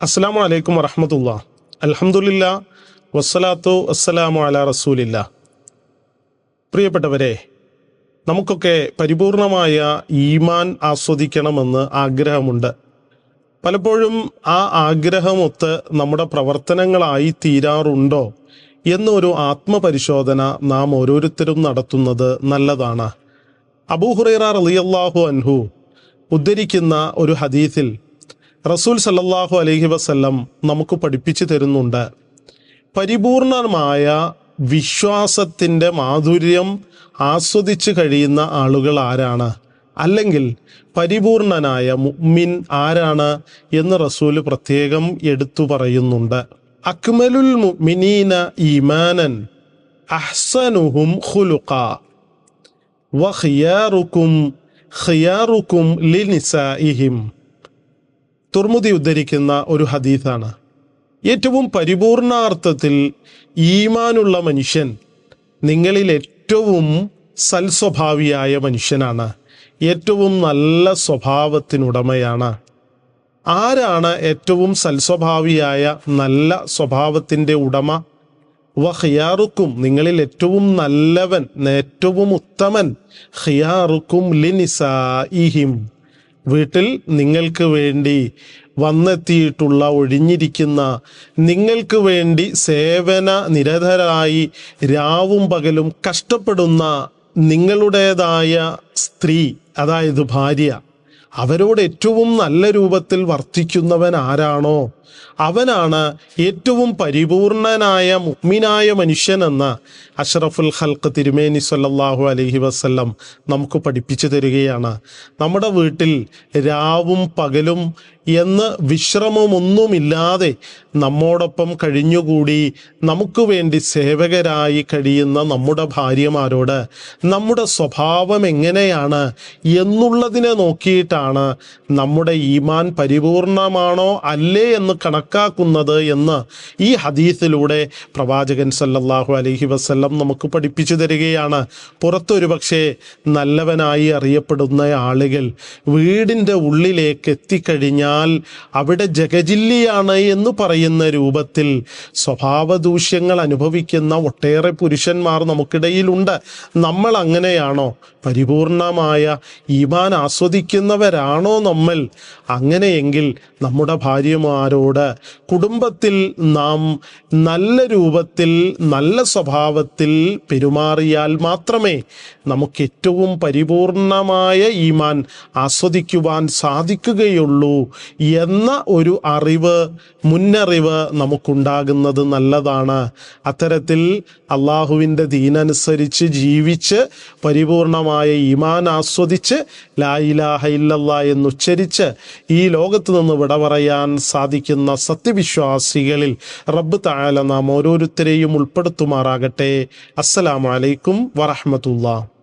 അസ്സാം അലൈക്കും വറഹമത്തുള്ള. അലഹമുല്ല വസ്സലാത്തു വസ്സലാമു അല റസൂലില്ല. പ്രിയപ്പെട്ടവരെ നമുക്കൊക്കെ പരിപൂർണമായ ഈമാൻ ആസ്വദിക്കണമെന്ന് ആഗ്രഹമുണ്ട്. പലപ്പോഴും ആ ആഗ്രഹമൊത്ത് നമ്മുടെ പ്രവർത്തനങ്ങളായി തീരാറുണ്ടോ എന്നൊരു ആത്മപരിശോധന നാം ഓരോരുത്തരും നടത്തുന്നത് നല്ലതാണ്. അബൂഹുറൈറ റളിയല്ലാഹു അൻഹു ഉദ്ധരിക്കുന്ന ഒരു ഹദീസിൽ റസൂൽ സല്ലാഹു അലഹി വസ്ല്ലം നമുക്ക് പഠിപ്പിച്ചു തരുന്നുണ്ട്. പരിപൂർണമായ വിശ്വാസത്തിന്റെ മാധുര്യം ആസ്വദിച്ച് കഴിയുന്ന ആളുകൾ ആരാണ്? അല്ലെങ്കിൽ പരിപൂർണനായ മുഅ്മിൻ ആരാണ് എന്ന് റസൂൽ പ്രത്യേകം എടുത്തു പറയുന്നുണ്ട്. അക്മലുൽ മുഅ്മിനീന ഈമാനൻ അഹ്സനുഹും ഖുലുഖ വഖിയാറുക്കും ഖിയാറുക്കും ലിനിസാഇഹിം. തുർമുദി ഉദ്ധരിക്കുന്ന ഒരു ഹദീസാണ്. ഏറ്റവും പരിപൂർണാർത്ഥത്തിൽ ഈമാനുള്ള മനുഷ്യൻ നിങ്ങളിൽ ഏറ്റവും സൽസ്വഭാവിയായ മനുഷ്യനാണ്. ഏറ്റവും നല്ല സ്വഭാവത്തിനുടമയാണ്. ആരാണ് ഏറ്റവും സൽസ്വഭാവിയായ നല്ല സ്വഭാവത്തിന്റെ ഉടമ? വഹിയാറുക്കും നിങ്ങളിൽ ഏറ്റവും നല്ലവൻ ഏറ്റവും ഉത്തമൻ ഹിയാറുക്കും ലിനിസായിഹിം വീട്ടിൽ നിങ്ങൾക്ക് വേണ്ടി വന്നെത്തിയിട്ടുള്ള ഒഴിഞ്ഞിരിക്കുന്ന നിങ്ങൾക്ക് വേണ്ടി സേവന നിരതരായി രാവും പകലും കഷ്ടപ്പെടുന്ന നിങ്ങളുടേതായ സ്ത്രീ അതായത് ഭാര്യ അവരോട് ഏറ്റവും നല്ല രൂപത്തിൽ വർത്തിക്കുന്നവൻ ആരാണോ? അവനാണ് ഏറ്റവും പരിപൂർണനായ മുഗ്മിനായ മനുഷ്യനെന്ന് അഷ്റഫുൽ ഹൽക്ക് തിരുമേനി സല്ലാഹു അലഹി വസല്ലം നമുക്ക് പഠിപ്പിച്ചു തരികയാണ്. നമ്മുടെ വീട്ടിൽ രാവും പകലും എന്ന് വിശ്രമമൊന്നുമില്ലാതെ നമ്മോടൊപ്പം കഴിഞ്ഞുകൂടി നമുക്ക് വേണ്ടി സേവകരായി കഴിയുന്ന നമ്മുടെ ഭാര്യമാരോട് നമ്മുടെ സ്വഭാവം എങ്ങനെയാണ് എന്നുള്ളതിനെ നോക്കിയിട്ടാണ് നമ്മുടെ ഈമാൻ പരിപൂർണമാണോ അല്ലേ എന്ന് കണക്കാക്കുന്നത് എന്ന് ഈ ഹദീസിലൂടെ പ്രവാചകൻ സല്ലല്ലാഹു അലൈഹി വസല്ലം നമുക്ക് പഠിപ്പിച്ചു തരികയാണ്. പുറത്തൊരു പക്ഷേ നല്ലവനായി അറിയപ്പെടുന്ന ആളുകൾ വീടിന്റെ ഉള്ളിലേക്ക് എത്തിക്കഴിഞ്ഞാൽ അവിടെ ജഗജില്ലിയാണ് എന്ന് പറയുന്ന രൂപത്തിൽ സ്വഭാവദൂഷ്യങ്ങൾ അനുഭവിക്കുന്ന ഒട്ടേറെ പുരുഷന്മാർ നമുക്കിടയിലുണ്ട്. നമ്മൾ അങ്ങനെയാണോ? പരിപൂർണമായ ഈമാൻ ആസ്വദിക്കുന്നവരാണോ നമ്മൾ? അങ്ങനെയെങ്കിൽ നമ്മുടെ ഭാര്യമാരോട് കുടുംബത്തിൽ നാം നല്ല രൂപത്തിൽ നല്ല സ്വഭാവത്തിൽ പെരുമാറിയാൽ മാത്രമേ നമുക്ക് ഏറ്റവും പരിപൂർണമായ ഈമാൻ ആസ്വദിക്കുവാൻ സാധിക്കുകയുള്ളൂ എന്ന ഒരു അറിവ് മുന്നറിവ് നമുക്കുണ്ടാകുന്നത് നല്ലതാണ്. അത്തരത്തിൽ അള്ളാഹുവിന്റെ ദീനനുസരിച്ച് ജീവിച്ച് പരിപൂർണമായ ഈമാൻ ആസ്വദിച്ച് ലായിലാഹ ഇല്ലല്ലാ എന്നുച്ചരിച്ച് ഈ ലോകത്ത് നിന്ന് വിട പറയാൻ സാധിക്കുന്ന സത്യവിശ്വാസികളിൽ റബ്ബ് തായാല നാം ഓരോരുത്തരെയും ഉൾപ്പെടുത്തുമാറാകട്ടെ. അസ്സലാമലൈക്കും അലൈക്കും വറഹ്മത്തുള്ളാഹി